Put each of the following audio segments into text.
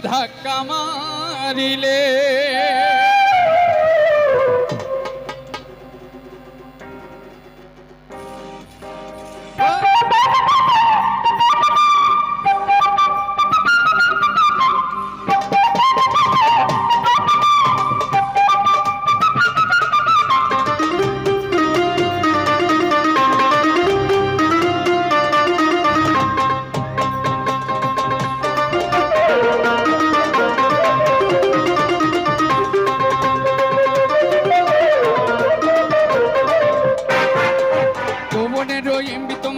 ধাক্কা মারিলে।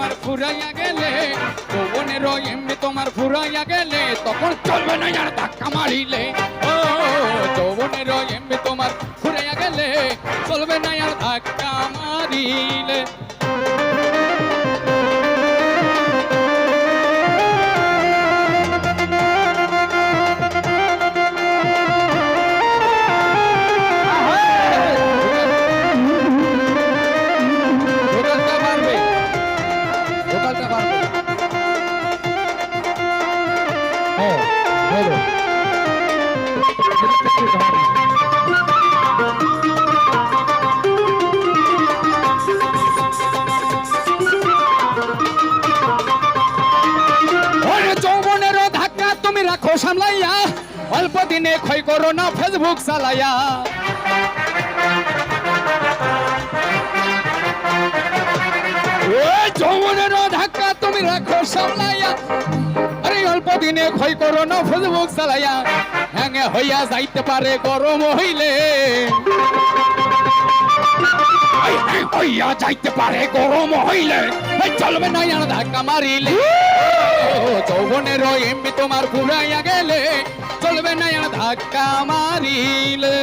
তোমার ফুরাইয়া গেলে ভুবনের এমনি তোমার ফুরাইয়া গেলে, তখন চলবে না আর ধাক্কা মারিলে। ও যৌবনের এমনি তোমার ফুরাইয়া গেলে, চলবে না আর ধাক্কা মারিলে। তুমি রাখো সামলাইয়া, অল্প দিনে ক্ষয় করো না ফেসবুক চালাইয়া। ওই যৌবনেরও ধাক্কা তুমি রাখো সামলাইয়া অল্প দিনে ক্ষয় করো না, ফেসবুক চালাইয়া। হ্যাঙ্গে হইয়া যাইতে পারে, গরম হইলে। হইয়া যাইতে পারে, গরম হইলে। চলবে না আর ধাক্কা মারিলে। যৌবনের এমনি তোমার ফুরাইয়া গেলে চলবে না ধাক্কা মারিলে।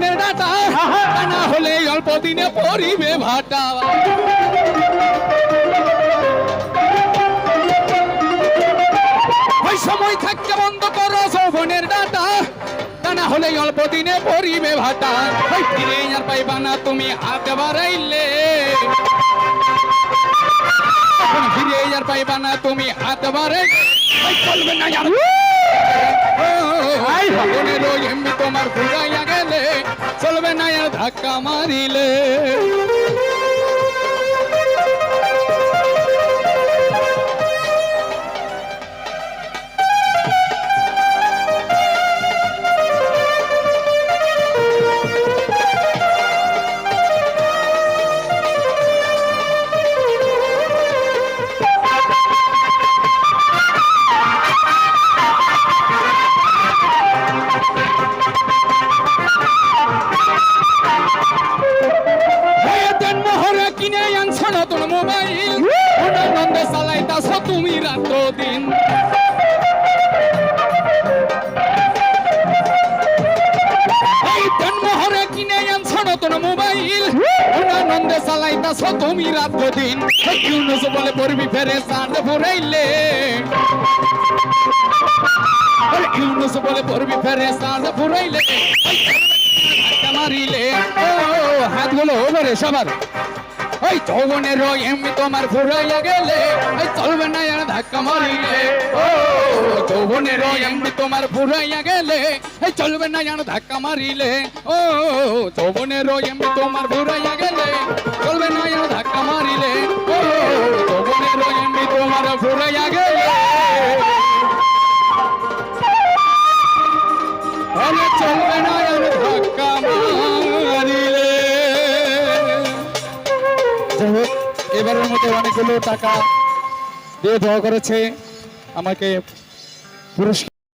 করো যৌবনের ডাটা তা না হলে অল্প দিনে পরিবে ভাটা। ওই সময় থাকতে বন্ধ করো যৌবনের ডাটা না হলে অল্প দিনে পরিবে ভাটা। ওই ফিরে আর পাইবা না তুমি হাত বাড়াইলে। ফিরে আর পাইবা না তুমি হাত বাড়াইলে। ওই চলবে না তোমার ফুরাইয়া গেলে চলবে চালাইতাছ তুমি রাত দিন ইউনুস বলে পড়বি ফেরে চাঁদ ফুরাইলে ইউনুস বলে পড়বি ফেরে চাঁদ ফুরাইলে মারিলে। ও, হাতগুলো ওপরে সবার ওই যৌবনের এমনি তোমার ফুরাইয়া গেলে। ওই চলবে না আর ধাক্কা মারিলে। ও, যৌবনের এমনি তোমার ফুরাইয়া গেলে। এই চলবে না আর ধাক্কা মারিলে। ও, যৌবনের এমনি তোমার ফুরাইয়া গেলে। চলবে না আর ধাক্কা মারিলে তোমার ফুরাইয়া গেলে। ধাক্কা এবারের মতো অনেকগুলো টাকা দিয়ে দেওয়া করেছে আমাকে পুরস্কার